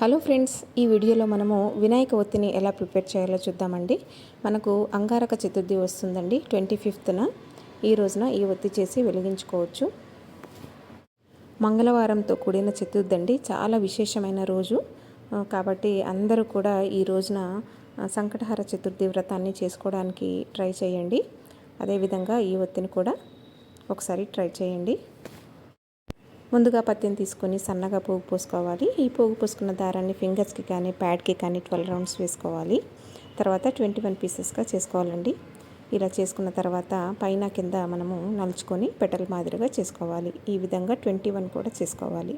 Hello friends ఈ వీడియోలో మనము వినాయక ఒత్తిని ఎలా ప్రిపేర్ చేయాలో చూద్దామండి. మనకు అంగారక చతుర్థి వస్తుందండి ట్వంటీ ఫిఫ్త్న. ఈ రోజున ఈ ఒత్తి చేసి వెలిగించుకోవచ్చు. మంగళవారంతో కూడిన చతుర్థి అండి చాలా విశేషమైన రోజు. కాబట్టి అందరూ కూడా ఈ రోజున సంకటహార చతుర్థి వ్రతాన్ని చేసుకోవడానికి ట్రై చేయండి. అదేవిధంగా ఈ ఒత్తిని కూడా ఒకసారి ట్రై చేయండి. ముందుగా పత్తిని తీసుకొని సన్నగా పోగు పోసుకోవాలి. ఈ పోగు పోసుకున్న దారాన్ని ఫింగర్స్కి కానీ ప్యాడ్కి కానీ ట్వెల్వ్ రౌండ్స్ వేసుకోవాలి. తర్వాత ట్వంటీ వన్ పీసెస్గా చేసుకోవాలండి. ఇలా చేసుకున్న తర్వాత పైన కింద మనము నలుచుకొని పెటల్ మాదిరిగా చేసుకోవాలి. ఈ విధంగా ట్వంటీ వన్ కూడా చేసుకోవాలి.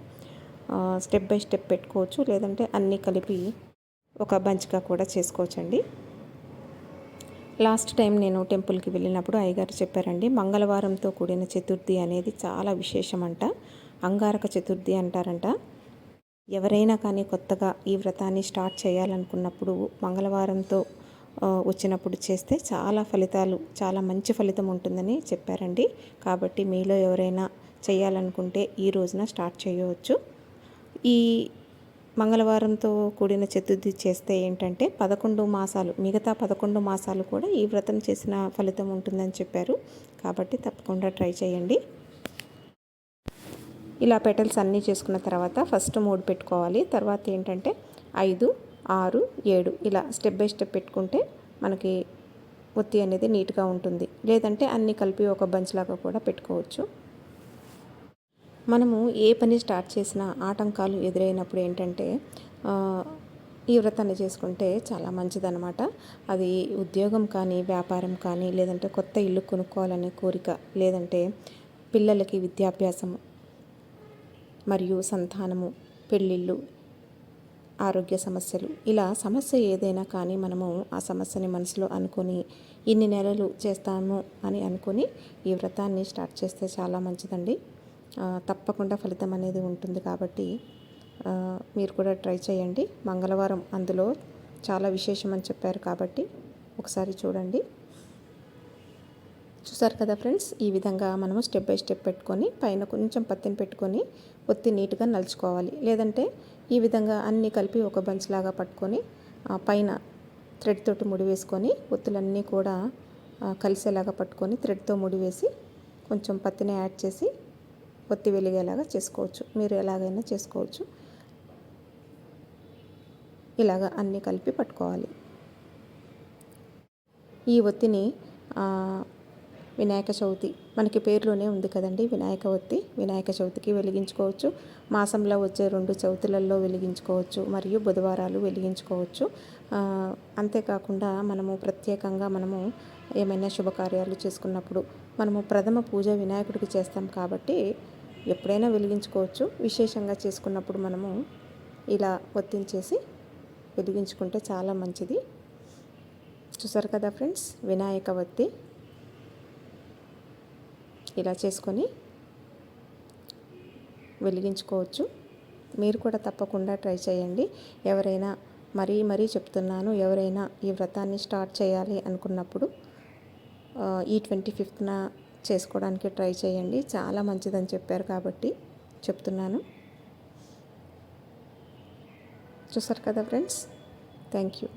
స్టెప్ బై స్టెప్ పెట్టుకోవచ్చు. లేదంటే అన్నీ కలిపి ఒక బంచ్గా కూడా చేసుకోవచ్చండి. లాస్ట్ టైం నేను టెంపుల్కి వెళ్ళినప్పుడు అయ్యగారు చెప్పారండి మంగళవారంతో కూడిన చతుర్థి అనేది చాలా విశేషమంట. అంగారక చతుర్థి అంటారంట. ఎవరైనా కానీ కొత్తగా ఈ వ్రతాన్ని స్టార్ట్ చేయాలనుకున్నప్పుడు మంగళవారంతో వచ్చినప్పుడు చేస్తే చాలా ఫలితాలు చాలా మంచి ఫలితం ఉంటుందని చెప్పారండి. కాబట్టి మీలో ఎవరైనా చేయాలనుకుంటే ఈ రోజున స్టార్ట్ చేయవచ్చు. ఈ మంగళవారంతో కూడిన చతుర్థి చేస్తే ఏంటంటే పదకొండు మాసాలు మిగతా పదకొండు మాసాలు కూడా ఈ వ్రతం చేసిన ఫలితం ఉంటుందని చెప్పారు. కాబట్టి తప్పకుండా ట్రై చేయండి. ఇలా పెటల్స్ అన్నీ చేసుకున్న తర్వాత ఫస్ట్ మూడు పెట్టుకోవాలి. తర్వాత ఏంటంటే ఐదు ఆరు ఏడు ఇలా స్టెప్ బై స్టెప్ పెట్టుకుంటే మనకి ఒత్తి అనేది నీట్గా ఉంటుంది. లేదంటే అన్నీ కలిపి ఒక బంచ్ లాగా కూడా పెట్టుకోవచ్చు. మనము ఏ పని స్టార్ట్ చేసినా ఆటంకాలు ఎదురైనప్పుడు ఏంటంటే ఈ వ్రతాన్ని చేసుకుంటే చాలా మంచిదన్నమాట. అది ఉద్యోగం కానీ వ్యాపారం కానీ లేదంటే కొత్త ఇల్లు కొనుక్కోవాలనే కోరిక లేదంటే పిల్లలకి విద్యాభ్యాసం మరియు సంతానము పెళ్ళిళ్ళు ఆరోగ్య సమస్యలు. ఇలా సమస్య ఏదైనా కానీ మనము ఆ సమస్యని మనసులో అనుకొని ఇన్ని నెలలు చేస్తాము అని అనుకొని ఈ వ్రతాన్ని స్టార్ట్ చేస్తే చాలా మంచిదండి. తప్పకుండా ఫలితం అనేది ఉంటుంది కాబట్టి మీరు కూడా ట్రై చేయండి. మంగళవారం అందులో చాలా విశేషం అని చెప్పారు కాబట్టి ఒకసారి చూడండి. చూసారు కదా ఫ్రెండ్స్? ఈ విధంగా మనము స్టెప్ బై స్టెప్ పెట్టుకొని పైన కొంచెం పత్తిని పెట్టుకొని ఒత్తి నీట్గా నలుచుకోవాలి. లేదంటే ఈ విధంగా అన్నీ కలిపి ఒక బంచ్ లాగా పట్టుకొని పైన థ్రెడ్ తోటి ముడి వేసుకొని ఒత్తులన్నీ కూడా కలిసేలాగా పట్టుకొని థ్రెడ్తో ముడి వేసి కొంచెం పత్తిని యాడ్ చేసి ఒత్తి వెలిగేలాగా చేసుకోవచ్చు. మీరు ఎలాగైనా చేసుకోవచ్చు. ఇలాగ అన్నీ కలిపి పట్టుకోవాలి. ఈ ఒత్తిని వినాయక చవితి. మనకి పేరులోనే ఉంది కదండి వినాయక ఒత్తి వినాయక చవితికి వెలిగించుకోవచ్చు. మాసంలో వచ్చే రెండు చవితులలో వెలిగించుకోవచ్చు. మరియు బుధవారాలు వెలిగించుకోవచ్చు. అంతేకాకుండా మనము ప్రత్యేకంగా మనము ఏమైనా శుభకార్యాలు చేసుకున్నప్పుడు మనము ప్రథమ పూజ వినాయకుడికి చేస్తాం కాబట్టి ఎప్పుడైనా వెలిగించుకోవచ్చు. విశేషంగా చేసుకున్నప్పుడు మనము ఇలా ఒత్తించేసి వెలిగించుకుంటే చాలా మంచిది. చూసారు కదా ఫ్రెండ్స్ వినాయక వత్తి. ఇలా చేసుకొని వెలిగించుకోవచ్చు. మీరు కూడా తప్పకుండా ట్రై చేయండి. ఎవరైనా మరీ మరీ చెప్తున్నాను ఎవరైనా ఈ వ్రతాన్ని స్టార్ట్ చేయాలి అనుకున్నప్పుడు ఈ ట్వంటీ ఫిఫ్త్న చేసుకోవడానికి ట్రై చేయండి. చాలా మంచిదని చెప్పారు కాబట్టి చెప్తున్నాను. చూసారు కదా ఫ్రెండ్స్? Thank you.